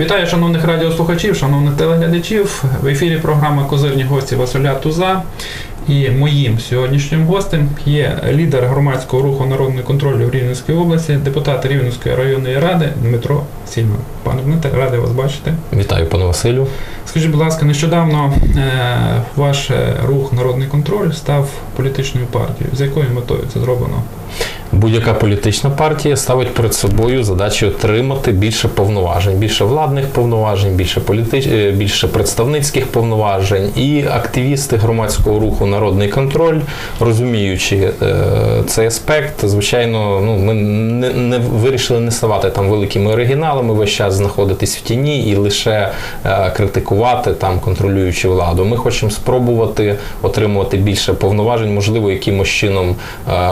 Вітаю шановних радіослухачів, шановних телеглядачів. В ефірі програма Козирні гості Василя Туза. І моїм сьогоднішнім гостем є лідер громадського руху народний контроль в Рівненській області, депутат Рівненської районної ради Дмитро Сільман. Пане Дмитре, радий вас бачити. Вітаю, пане Василю. Скажіть, будь ласка, нещодавно е, ваш рух Народний контроль став політичною партією. З якою метою це зроблено? Будь-яка політична партія ставить перед собою задачу отримати більше повноважень, більше владних повноважень, більше політич... е, більше представницьких повноважень. І активісти громадського руху Народний контроль, розуміючи е, цей аспект, звичайно, ну ми не, не вирішили не ставати там великими оригіналами, весь час знаходитись в тіні і лише е, критикувати там, контролюючи владу. Ми хочемо спробувати отримувати більше повноважень, можливо, якимось чином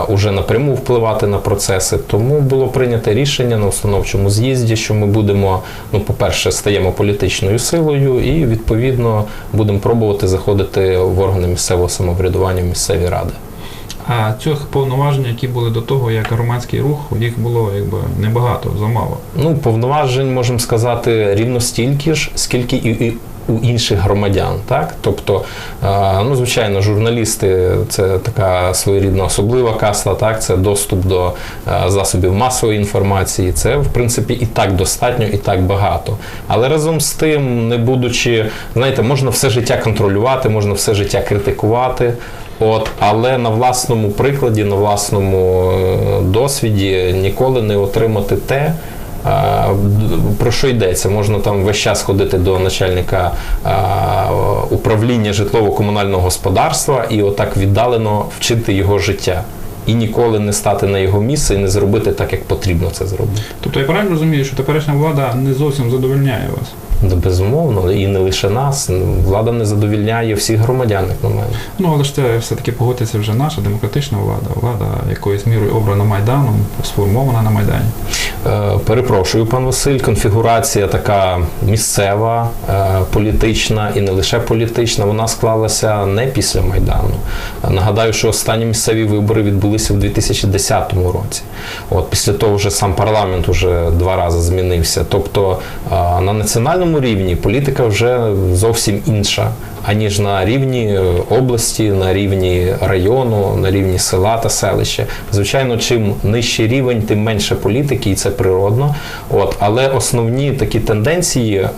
уже напряму впливати на процеси. Тому було прийнято рішення на установчому з'їзді, що ми будемо, ну, по-перше, стаємо політичною силою, і відповідно будемо пробувати заходити в органи місцевого самоврядування, в місцеві ради. А цих повноважень, які були до того, як громадський рух, їх було якби небагато, замало. Ну, повноважень можемо сказати рівно стільки ж, скільки і у інших громадян. Так? Тобто, е, ну, звичайно, журналісти це така своєрідна особлива каста, так? це доступ до е, засобів масової інформації. Це, в принципі, і так достатньо, і так багато. Але разом з тим, не будучи, знаєте, можна все життя контролювати, можна все життя критикувати. От, але на власному прикладі, на власному е, досвіді ніколи не отримати те, про що йдеться? Можна там весь час ходити до начальника управління житлово-комунального господарства і отак віддалено вчити його життя. І ніколи не стати на його місце і не зробити так, як потрібно це зробити. Тобто я правильно розумію, що теперішня влада не зовсім задовольняє вас? Ну, безумовно, і не лише нас. Влада не задовільняє всіх громадян, як на мене. Ну, але ж це все-таки погодиться вже наша демократична влада, влада якоюсь мірою обрана Майданом, сформована на Майдані. Е, перепрошую, пан Василь, конфігурація така місцева, е, політична і не лише політична, вона склалася не після Майдану. Нагадаю, що останні місцеві вибори відбулися в 2010 році. От Після того вже сам парламент вже два рази змінився. Тобто е, на національному рівні політика вже зовсім інша аніж на рівні е, області, на рівні району, на рівні села та селища. Звичайно, чим нижчий рівень, тим менше політики, і це природно. От, Але основні такі тенденції е,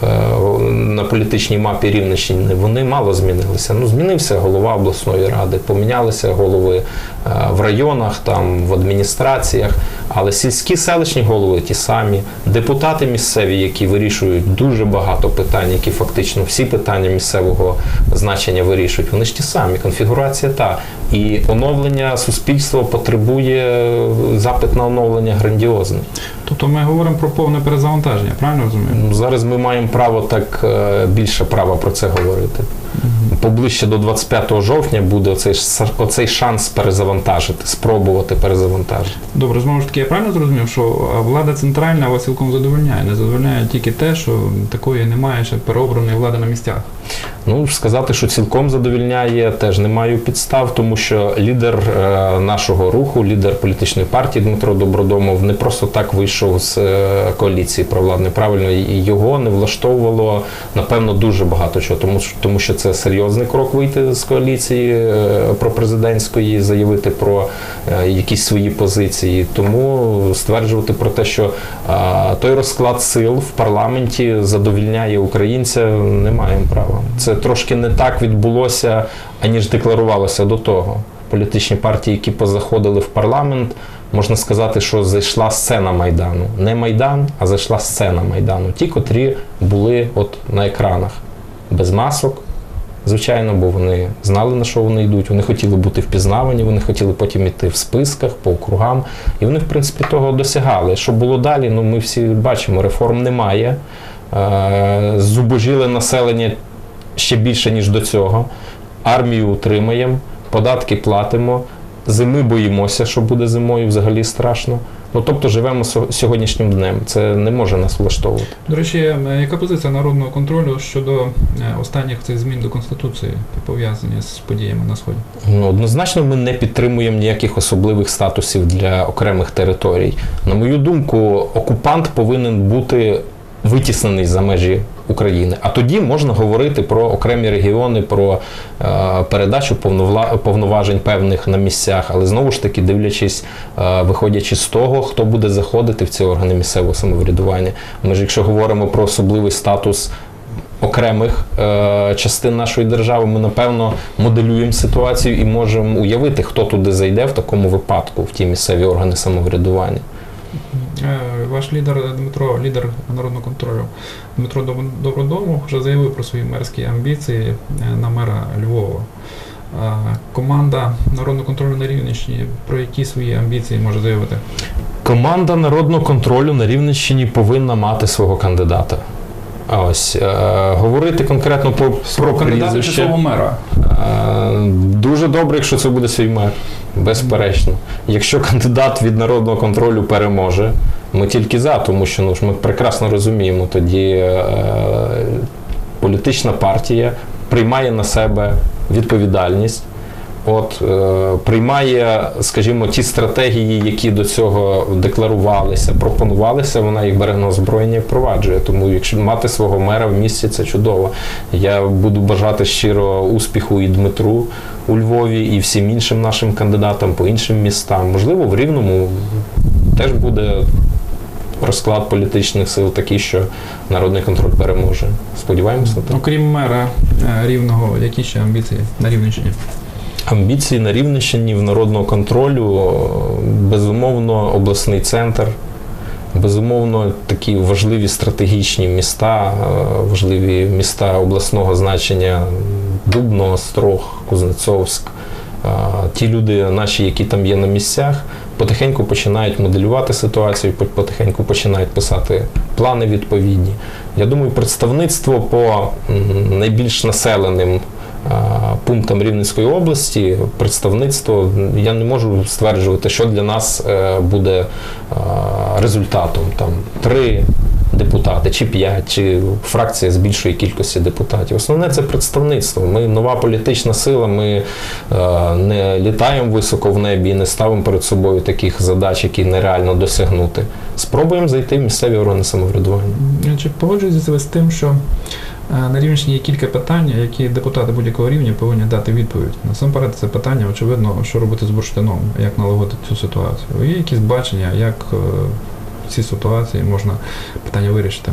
на політичній мапі Рівненщини вони мало змінилися. Ну, змінився голова обласної ради, помінялися голови е, в районах, там в адміністраціях. Але сільські селищні голови ті самі, депутати місцеві, які вирішують дуже багато питань, які фактично всі питання місцевого значення вирішують. Вони ж ті самі, конфігурація та. І оновлення суспільства потребує запит на оновлення грандіозне. Тобто ми говоримо про повне перезавантаження, правильно розумію? Ну, зараз ми маємо право так е, більше права про це говорити. Поближче до 25 жовтня буде оцей оцей шанс перезавантажити, спробувати перезавантажити. Добре, знову ж таки, я правильно зрозумів, що влада центральна вас цілком задовольняє. Не задовольняє тільки те, що такої немає ще переобраної влади на місцях. Ну, сказати, що цілком задовільняє, теж не маю підстав, тому що лідер е, нашого руху, лідер політичної партії Дмитро Добродомов не просто так вийшов з е, коаліції провладної правильно, і його не влаштовувало напевно дуже багато чого, тому тому що це серйозний крок вийти з коаліції е, пропрезидентської, заявити про якісь свої позиції. Тому стверджувати про те, що той розклад сил в парламенті задовільняє українця, не маємо права. Це трошки не так відбулося, аніж декларувалося до того. Політичні партії, які позаходили в парламент, можна сказати, що зайшла сцена Майдану. Не Майдан, а зайшла сцена Майдану. Ті, котрі були от на екранах без масок. Звичайно, бо вони знали, на що вони йдуть. Вони хотіли бути впізнавані, вони хотіли потім йти в списках по округам. І вони, в принципі, того досягали. Що було далі? Ну, ми всі бачимо, реформ немає. Е, зубожіле населення ще більше, ніж до цього. Армію утримаємо, податки платимо, зими боїмося, що буде зимою, взагалі страшно. Ну тобто живемо сьогоднішнім днем. Це не може нас влаштовувати. До речі, яка позиція народного контролю щодо е, останніх цих змін до конституції пов'язані з подіями на сході? Ну однозначно, ми не підтримуємо ніяких особливих статусів для окремих територій. На мою думку, окупант повинен бути витіснений за межі України. А тоді можна говорити про окремі регіони, про е, передачу повноважень певних на місцях, але знову ж таки дивлячись, е, виходячи з того, хто буде заходити в ці органи місцевого самоврядування. Ми ж, якщо говоримо про особливий статус. Окремих е, частин нашої держави ми напевно моделюємо ситуацію і можемо уявити, хто туди зайде в такому випадку, в ті місцеві органи самоврядування. Е, Ваш лідер Дмитро, лідер народного контролю Дмитро Доб- Добродомов вже заявив про свої мерські амбіції е, на мера Львова. Команда народного контролю на Рівненщині про які свої амбіції може заявити? Команда народного контролю на Рівненщині повинна мати свого кандидата. А ось е, говорити конкретно про, про Кандидата чи свого мера? Е, Дуже добре, якщо це буде свій мер. Безперечно. Якщо кандидат від народного контролю переможе, ми тільки за, тому що ну, ж ми прекрасно розуміємо, тоді е, політична партія приймає на себе відповідальність. От е, приймає, скажімо, ті стратегії, які до цього декларувалися, пропонувалися, вона їх бере на озброєння і впроваджує. Тому, якщо мати свого мера в місті, це чудово. Я буду бажати щиро успіху і Дмитру у Львові, і всім іншим нашим кандидатам по іншим містам. Можливо, в Рівному теж буде розклад політичних сил такий, що народний контроль переможе. Сподіваємося на те. Окрім мера е, рівного, які ще амбіції на Рівненщині? Амбіції на Рівненщині в народного контролю, безумовно, обласний центр, безумовно, такі важливі стратегічні міста, е, важливі міста обласного значення Дубно, Острог, Кузнецовськ. Е, Ті люди, наші, які там є на місцях, потихеньку починають моделювати ситуацію, потихеньку починають писати плани відповідні. Я думаю, представництво по найбільш населеним пунктам Рівненської області, представництво, я не можу стверджувати, що для нас е, буде результатом. Там три депутати, чи п'ять, чи фракція з більшої кількості депутатів. Основне це представництво. Ми нова політична сила, ми е, не літаємо високо в небі і не ставимо перед собою таких задач, які нереально досягнути. Спробуємо зайти в місцеві органи самоврядування. Е, Чи погоджуєтеся з тим, що е, на рівні є кілька питань, які депутати будь-якого рівня повинні дати відповідь? Насамперед, це питання, очевидно, що робити з бурштином, як налагодити цю ситуацію. Є якісь бачення, як ці ситуації можна питання вирішити?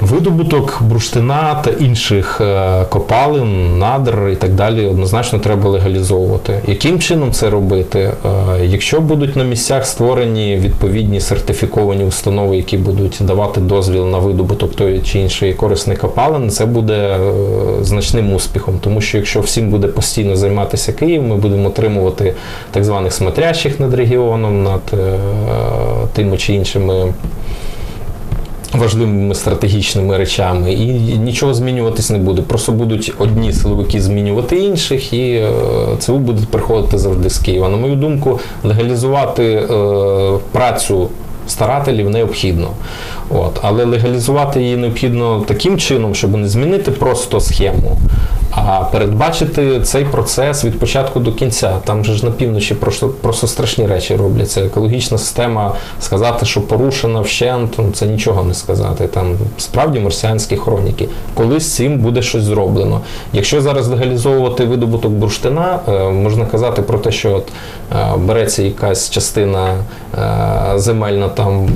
Видобуток бурштина та інших е, копалин, надр і так далі однозначно треба легалізовувати. Яким чином це робити? Е, Якщо будуть на місцях створені відповідні сертифіковані установи, які будуть давати дозвіл на видобуток тої чи іншої корисної копалини, це буде е, значним успіхом. Тому що якщо всім буде постійно займатися Київ, ми будемо отримувати так званих смотрящих над регіоном, над тими чи іншими важливими стратегічними речами, і нічого змінюватись не буде. Просто будуть одні силовики змінювати інших, і е, ЦУ будуть приходити завжди з Києва. На мою думку, легалізувати е, працю старателів необхідно. От. Але легалізувати її необхідно таким чином, щоб не змінити просто схему, а передбачити цей процес від початку до кінця. Там же ж на півночі просто, просто страшні речі робляться. Екологічна система сказати, що порушена вщент, ну, це нічого не сказати. Там справді марсіанські хроніки. Колись цим буде щось зроблено. Якщо зараз легалізовувати видобуток бурштина, е, можна казати про те, що от, е, береться якась частина е, земельна там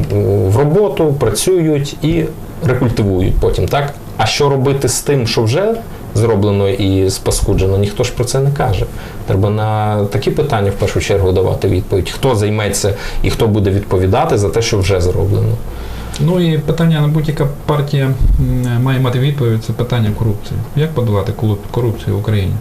в роботу, працюють і рекультивують потім, так? А що робити з тим, що вже зроблено і спаскуджено, ніхто ж про це не каже. Треба на такі питання в першу чергу давати відповідь, хто займеться і хто буде відповідати за те, що вже зроблено. Ну і питання, на будь-яка партія має мати відповідь, це питання корупції. Як подолати корупцію в Україні?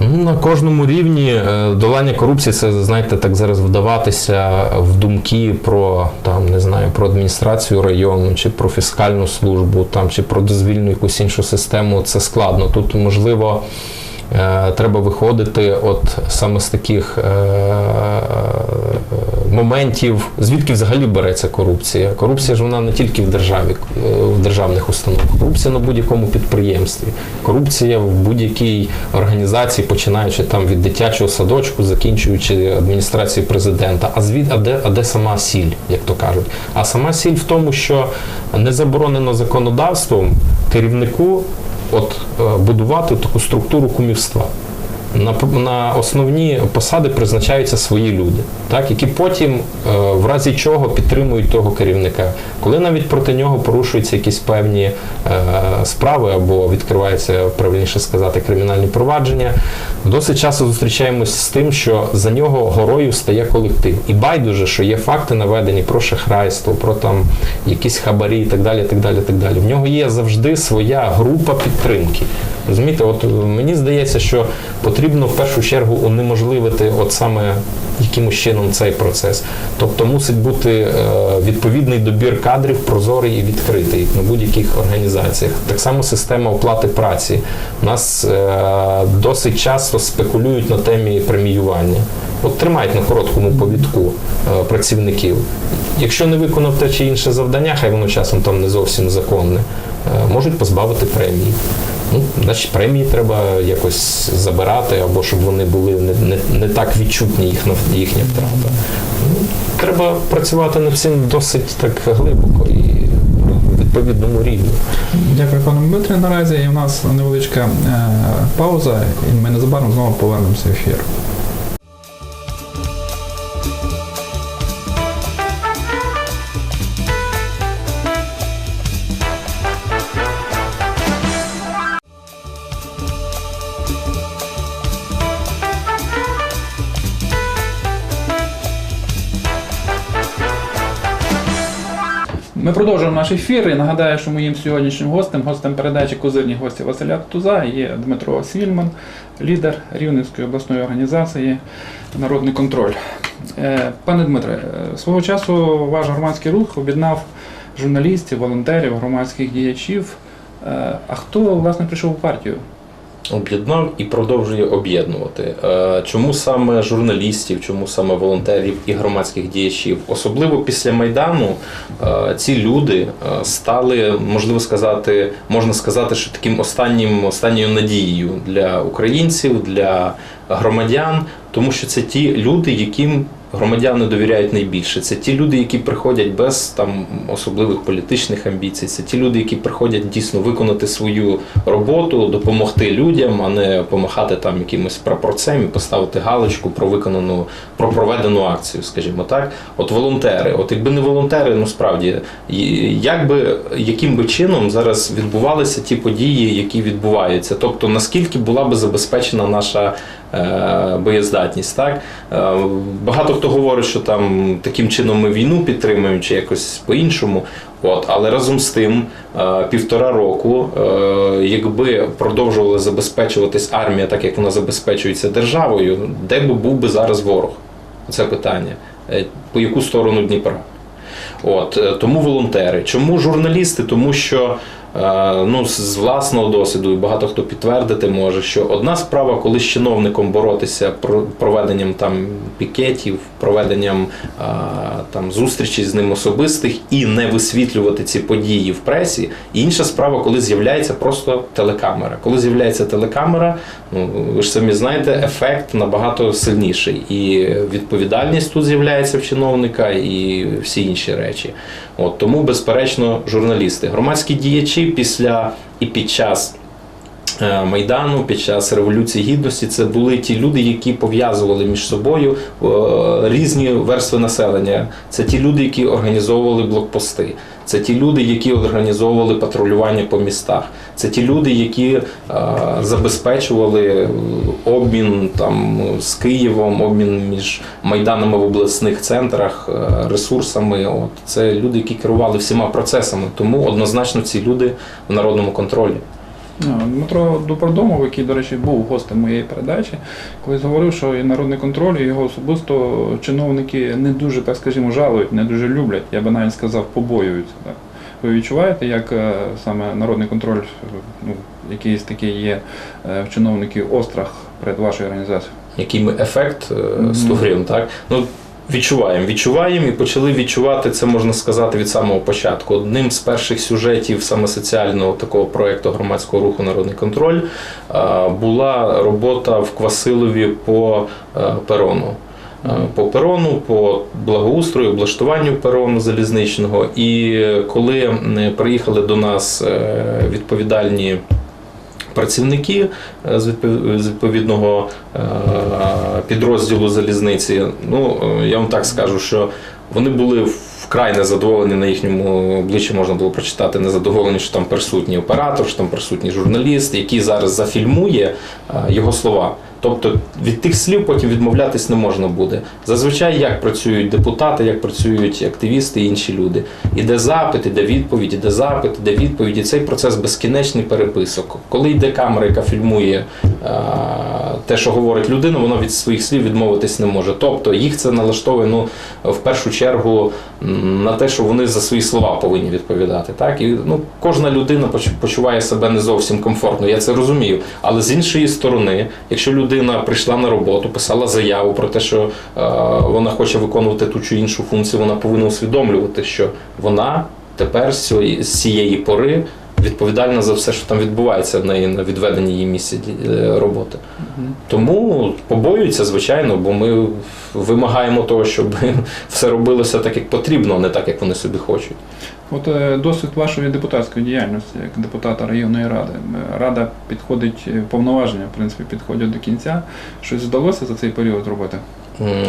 Ну, на кожному рівні е, долання корупції це знаєте, так зараз вдаватися в думки про там не знаю про адміністрацію району, чи про фіскальну службу, там чи про дозвільну якусь іншу систему. Це складно. Тут можливо. е, Треба виходити от саме з таких е, моментів, звідки взагалі береться корупція. Корупція ж вона не тільки в державі, е, в державних установах. Корупція на будь-якому підприємстві. Корупція в будь-якій організації, починаючи там від дитячого садочку, закінчуючи адміністрацією президента. А звід, а де, а де сама сіль, як то кажуть? А сама сіль в тому, що не заборонено законодавством керівнику от е, будувати таку структуру кумівства. На, на основні посади призначаються свої люди, так, які потім, е, в разі чого, підтримують того керівника. Коли навіть проти нього порушуються якісь певні е, справи або відкриваються, правильніше сказати, кримінальні провадження, досить часто зустрічаємось з тим, що за нього горою стає колектив. І байдуже, що є факти наведені про шахрайство, про там якісь хабарі і так далі. так далі, так далі. В нього є завжди своя група підтримки. Розумієте, от е, мені здається, що потрібно в першу чергу унеможливити от саме якимось чином цей процес. Тобто мусить бути е, відповідний добір кадрів, прозорий і відкритий на будь-яких організаціях. Так само система оплати праці. У нас е, досить часто спекулюють на темі преміювання. От тримають на короткому повідку працівників. Якщо не виконав те чи інше завдання, хай воно часом там не зовсім законне, можуть позбавити премії. Ну, значить, премії треба якось забирати, або щоб вони були не, не, не так відчутні їх, їхня втрата. Ну, треба працювати над цим досить так глибоко і відповідному рівні. Дякую, пане Дмитре. Наразі і в нас невеличка е, пауза, і ми незабаром знову повернемося в ефір. Ми продовжуємо наш ефір і нагадаю, що моїм сьогоднішнім гостем, гостем передачі Козирні гості Василя Туза є Дмитро Свільман, лідер Рівненської обласної організації Народний контроль. Е, Пане Дмитре, е, свого часу ваш громадський рух об'єднав журналістів, волонтерів, громадських діячів. Е, А хто власне прийшов у партію? Об'єднав і продовжує об'єднувати. Е, Чому саме журналістів, чому саме волонтерів і громадських діячів? Особливо після Майдану е, ці люди е, стали, можливо сказати, можна сказати, що таким останнім останньою надією для українців, для громадян, тому що це ті люди, яким громадяни довіряють найбільше. Це ті люди, які приходять без там особливих політичних амбіцій. Це ті люди, які приходять дійсно виконати свою роботу, допомогти людям, а не помахати там якимось прапорцем і поставити галочку про виконану про проведену акцію, скажімо так. От волонтери, от якби не волонтери, ну справді, як би яким би чином зараз відбувалися ті події, які відбуваються, тобто наскільки була би забезпечена наша боєздатність, так Е, багато хто говорить, що там таким чином ми війну підтримуємо чи якось по-іншому. От, але разом з тим, е, півтора року, е, якби продовжувала забезпечуватись армія, так як вона забезпечується державою, де би був би зараз ворог? Це питання. Е, По яку сторону Дніпра? От е, тому волонтери. Чому журналісти? Тому що е, ну, з- власного досвіду, і багато хто підтвердити може, що одна справа, коли з чиновником боротися про проведенням там пікетів, проведенням е, там зустрічей з ним особистих і не висвітлювати ці події в пресі. І інша справа, коли з'являється просто телекамера. Коли з'являється телекамера, ну ви ж самі знаєте, ефект набагато сильніший. І відповідальність тут з'являється в чиновника, і всі інші речі. От тому, безперечно, журналісти, громадські діячі після і під час. Е, Майдану під час революції гідності це були ті люди, які пов'язували між собою е, різні верстви населення. Це ті люди, які організовували блокпости. Це ті люди, які організовували патрулювання по містах. Це ті люди, які е, забезпечували обмін там з Києвом, обмін між майданами в обласних центрах, е, ресурсами. От це люди, які керували всіма процесами. Тому однозначно ці люди в народному контролі. Ну, Дмитро Допродомов, який, до речі, був гостем моєї передачі, колись говорив, що і народний контроль, і його особисто чиновники не дуже, так скажімо, жалують, не дуже люблять, я би навіть сказав, побоюються. Так. Ви відчуваєте, як е, саме народний контроль, ну, якийсь такий є е, в чиновників острах перед вашою організацією? Який ми ефект е, 100 гривень, так? Ну, Відчуваємо, відчуваємо і почали відчувати це, можна сказати, від самого початку. Одним з перших сюжетів саме соціального такого проєкту громадського руху Народний контроль е, була робота в Квасилові по е, перону. Е, По перону, по благоустрою, облаштуванню перону залізничного. І коли приїхали до нас відповідальні працівники е, з відповідного е, підрозділу залізниці. Ну, е, я вам так скажу, що вони були вкрай незадоволені на їхньому обличчі можна було прочитати незадоволені, що там присутній оператор, що там присутній журналіст, який зараз зафільмує його слова. Тобто від тих слів потім відмовлятись не можна буде. Зазвичай як працюють депутати, як працюють активісти і інші люди. Іде запит, іде відповідь, іде запит, іде відповідь. І цей процес безкінечний переписок. Коли йде камера, яка фільмує е, те, що говорить людина, вона від своїх слів відмовитись не може. Тобто їх це налаштовує ну, в першу чергу на те, що вони за свої слова повинні відповідати. Так? І ну, кожна людина почуває себе не зовсім комфортно, я це розумію. Але з іншої сторони, якщо людина прийшла на роботу, писала заяву про те, що е, вона хоче виконувати ту чи іншу функцію, вона повинна усвідомлювати, що вона тепер з цієї, пори відповідальна за все, що там відбувається в неї на відведенні її місця е, роботи. Тому побоюються, звичайно, бо ми вимагаємо того, щоб все робилося так, як потрібно, а не так, як вони собі хочуть. От е, досвід вашої депутатської діяльності як депутата районної ради. Е, Рада підходить, е, повноваження, в принципі, підходять до кінця. Щось вдалося за цей період зробити?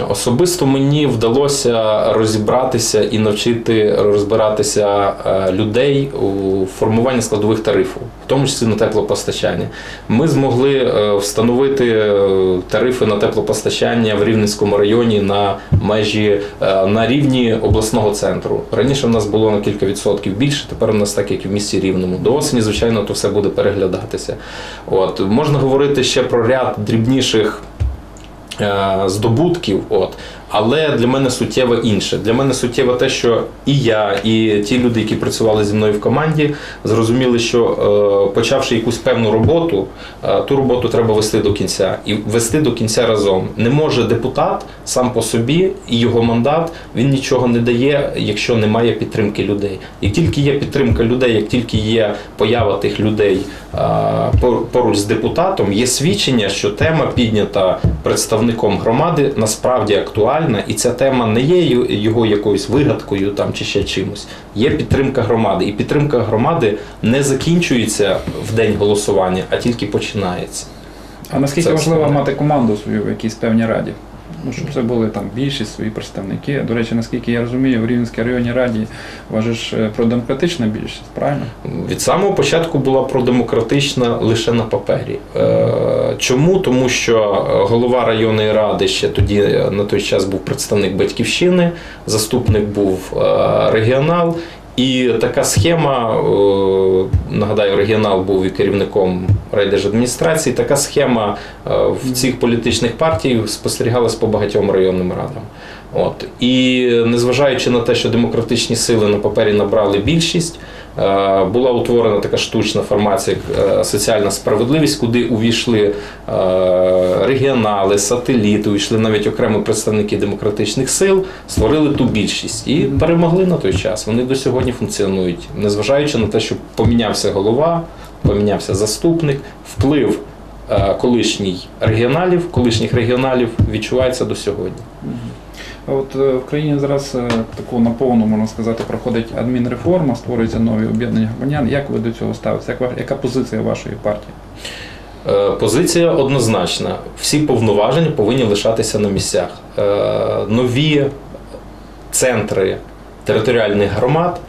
Особисто мені вдалося розібратися і навчити розбиратися е, людей у формуванні складових тарифів, в тому числі на теплопостачання. Ми змогли е, встановити е, тарифи на теплопостачання в Рівненському районі на межі на рівні обласного центру. Раніше в нас було на кілька відсотків більше, тепер у нас так, як і в місті Рівному. До осені, звичайно, то все буде переглядатися. От можна говорити ще про ряд дрібніших здобутків. От. Але для мене суттєво інше. Для мене суттєво те, що і я, і ті люди, які працювали зі мною в команді, зрозуміли, що е, почавши якусь певну роботу, е, ту роботу треба вести до кінця і вести до кінця разом. Не може депутат сам по собі і його мандат він нічого не дає, якщо немає підтримки людей. Як тільки є підтримка людей, як тільки є поява тих людей е, поруч з депутатом, є свідчення, що тема піднята представником громади насправді актуальна, і ця тема не є його якоюсь вигадкою там чи ще чимось. Є підтримка громади, і підтримка громади не закінчується в день голосування, а тільки починається. А наскільки Це важливо мати команду свою в якійсь певній раді? Ну, щоб це були там більшість свої представники. До речі, наскільки я розумію, в Рівненській районній раді вважаєш е, про демократична більшість, правильно? Від самого початку була продемократична лише на папері. Е, Чому? Тому що е, голова районної ради ще тоді на той час був представник батьківщини, заступник був регіонал. І така схема, е, нагадаю, регіонал був і керівником райдержадміністрації. Така схема е, в цих політичних партій спостерігалась по багатьом районним радам. От і незважаючи на те, що демократичні сили на папері набрали більшість, е, була утворена така штучна формація як е, соціальна справедливість, куди увійшли е, регіонали, сателіти, увійшли навіть окремі представники демократичних сил, створили ту більшість і перемогли на той час. Вони до сьогодні функціонують, незважаючи на те, що помінявся голова, помінявся заступник, вплив. е, Колишній регіоналів, колишніх регіоналів відчувається до сьогодні. От е, в країні зараз е, таку наповну, можна сказати, проходить адмінреформа, створюються нові об'єднання громадян. Як ви до цього ставитеся? Як яка позиція вашої партії? Е, Позиція однозначна. Всі повноваження повинні лишатися на місцях. Нові центри територіальних громад,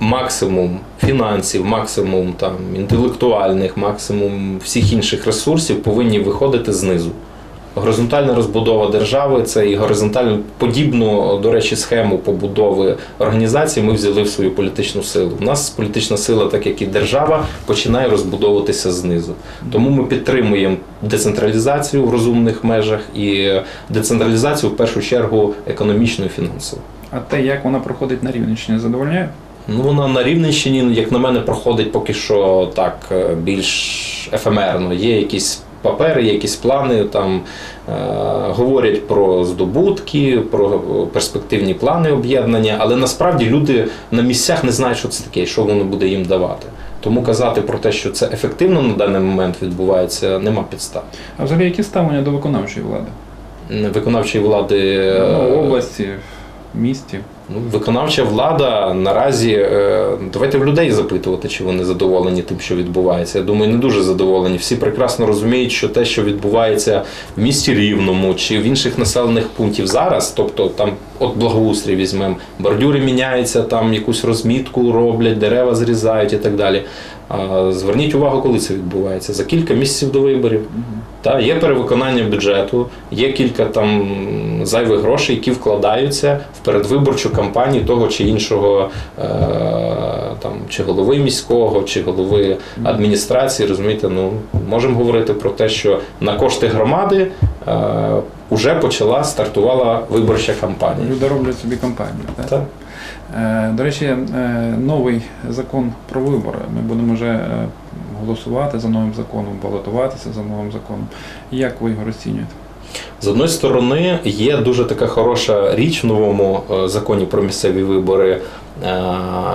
максимум фінансів, максимум там, інтелектуальних, максимум всіх інших ресурсів повинні виходити знизу. Горизонтальна розбудова держави це і горизонтально подібну, до речі, схему побудови організації ми взяли в свою політичну силу. У нас політична сила, так як і держава, починає розбудовуватися знизу. Тому ми підтримуємо децентралізацію в розумних межах і децентралізацію в першу чергу економічну і фінансову. А те, як вона проходить на Рівненщині, задовольняє? Ну, вона на Рівненщині, як на мене, проходить поки що так е, більш ефемерно. Є якісь папери, якісь плани, там е, говорять про здобутки, про перспективні плани об'єднання, але насправді люди на місцях не знають, що це таке і що воно буде їм давати. Тому казати про те, що це ефективно на даний момент відбувається, нема підстав. А взагалі які ставлення до виконавчої влади? Виконавчої влади е, Ну, області, місті. Ну, виконавча влада наразі е, давайте в людей запитувати, чи вони задоволені тим, що відбувається. Я думаю, не дуже задоволені. Всі прекрасно розуміють, що те, що відбувається в місті Рівному чи в інших населених пунктів зараз, тобто там от благоустрій візьмемо, бордюри міняються, там якусь розмітку роблять, дерева зрізають і так далі. Зверніть увагу, коли це відбувається. За кілька місяців до виборів. Та, є перевиконання бюджету, є кілька там зайвих грошей, які вкладаються в передвиборчу кампанію того чи іншого е, там, чи голови міського, чи голови адміністрації. Розумієте, ну можемо говорити про те, що на кошти громади е, вже почала стартувала виборча кампанія. Люди роблять собі кампанію. Так? Так. Е, До речі, е, новий закон про вибори. Ми будемо вже е, голосувати за новим законом, балотуватися за новим законом. Як ви його розцінюєте? З одної сторони, є дуже така хороша річ в новому е, законі про місцеві вибори, е,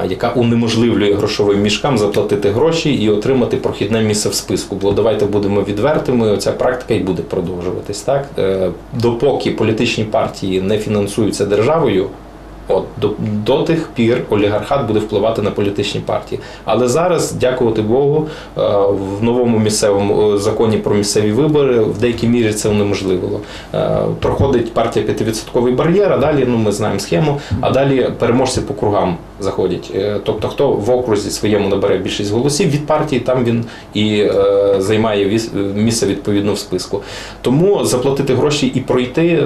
яка унеможливлює грошовим мішкам заплатити гроші і отримати прохідне місце в списку. Бо давайте будемо відвертими, оця практика і буде продовжуватись. Так? Е, Допоки політичні партії не фінансуються державою. От до, до тих пір олігархат буде впливати на політичні партії. Але зараз, дякувати Богу, е, в новому місцевому е, законі про місцеві вибори в деякій мірі це унеможливило. Е, Проходить партія 5% бар'єр, а далі ну ми знаємо схему. А далі переможці по кругам заходять. Тобто, хто в окрузі своєму набере більшість голосів від партії, там він і займає місце відповідно в списку. Тому заплатити гроші і пройти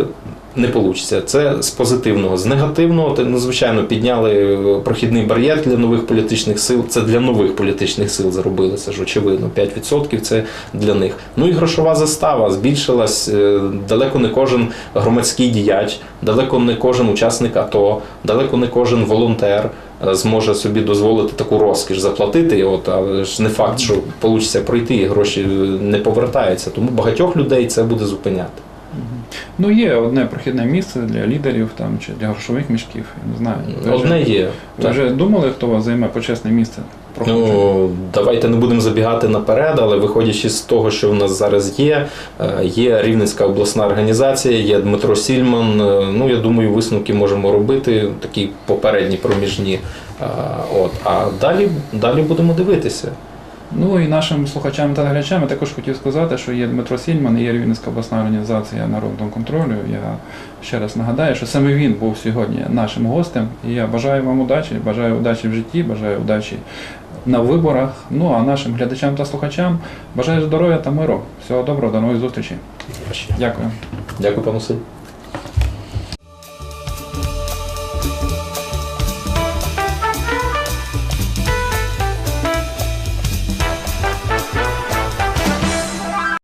не вийде. Це з позитивного. З негативного, то, ну, звичайно, підняли е, прохідний бар'єр для нових політичних сил. Це для нових політичних сил заробили, це ж очевидно. 5% це для них. Ну і грошова застава збільшилась. Е, Далеко не кожен громадський діяч, далеко не кожен учасник АТО, далеко не кожен волонтер. е, Зможе собі дозволити таку розкіш заплатити, от, але ж не факт, що вийде пройти, і гроші не повертаються. Тому багатьох людей це буде зупиняти. Ну, є одне прохідне місце для лідерів там, чи для грошових мішків. Я не знаю. Ви Одне вже, є. ви вже думали, хто вас займе почесне місце? Ну, давайте не будемо забігати наперед, але виходячи з того, що в нас зараз є, е, є Рівненська обласна організація, є Дмитро Сільман. е, Ну, я думаю, висновки можемо робити, такі попередні проміжні. Е, От. А далі, далі будемо дивитися. Ну і нашим слухачам та глядачам я також хотів сказати, що є Дмитро Сільман, є Рівненська обласна організація народного контролю. Я ще раз нагадаю, що саме він був сьогодні нашим гостем. І я бажаю вам удачі, бажаю удачі в житті, бажаю удачі на виборах. Ну а нашим глядачам та слухачам бажаю здоров'я та миру. Всього доброго, до нових зустрічей. Дякую. Дякую, пане Сидь.